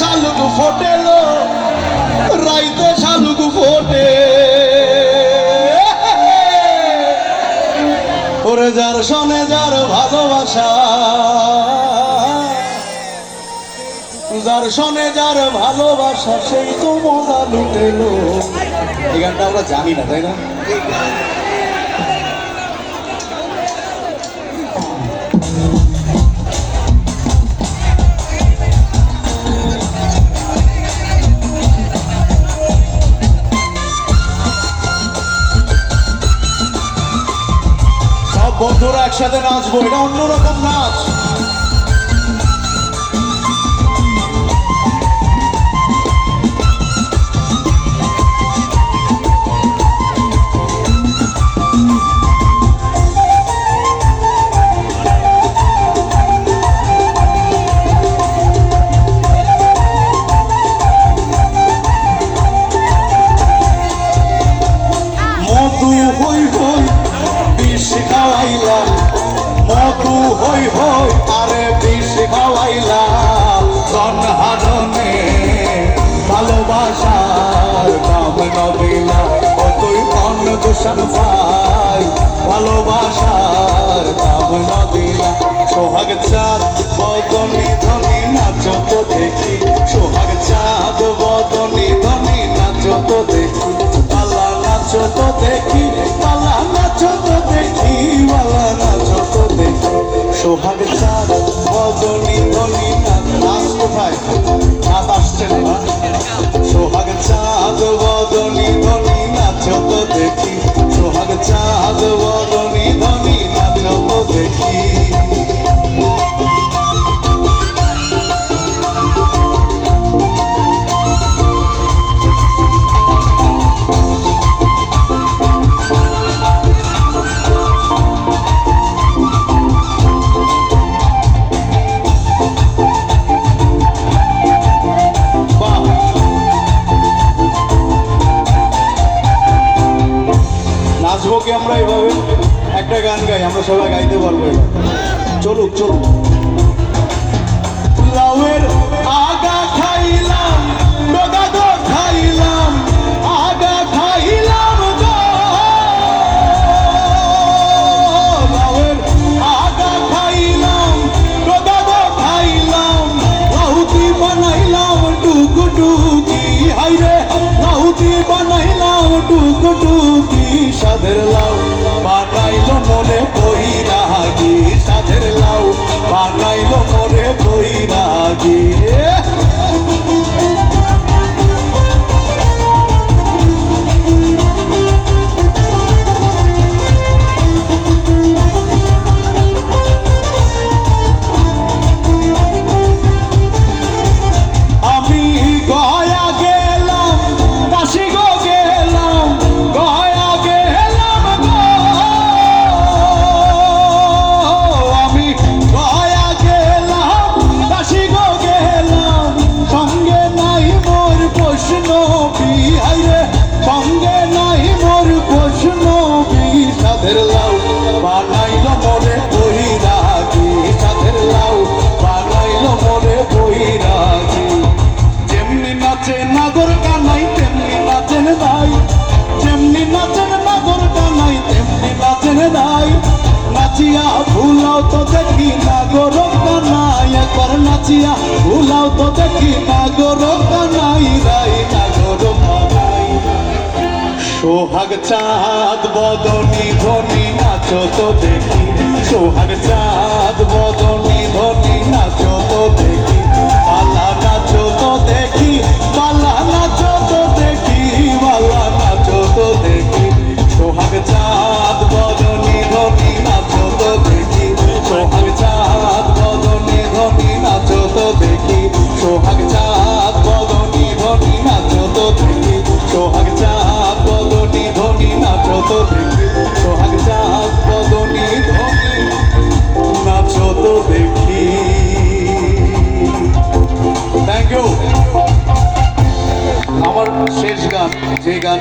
শালুক ফোটেলো রাইতে শালুক ফোটে। ওরে যার শোনে যার ভালোবাসা, যার শোনে যার ভালোবাসা, সেই তো মজা লুটেলো এই গানটা আমরা জানি না, তাই না? বন্ধুরা একসাথে নাচবো এটা অন্যরকম নাচ। মধু হই হই হই আরে বিষ খাওয়াইলা জনহারণে ভালোবাসার নাম নদিলা ও তুই অন্য দূষণ পাই ভালোবাসার নাম নদিলা সোহাগ চাঁদ, বদনি ধনি সোহাগ চাঁদ বদনি একটা গান গাই আমরা সবাই গাইতে পারব। চলুক চলুক। লাউয়ের আগা খাইলাম মনে বৈরাগী সাধের লাউ বানাইল মনে বৈরাগী। নাগর কানাই, তেমনি নাচেন নাই যেমনি নাচেন নাগর কানাই, তেমনি নাচেন নাই নাচিয়া ভুলাও তো দেখি নাগর কানাই, একবার নাচিয়া ভুলাও তো দেখি নাগর কানাই, রাই নাগর কানাই। সোহাগ চাঁদ, বদনি ধনি নাচো তো দেখি। সোহাগ চাঁদ llegan.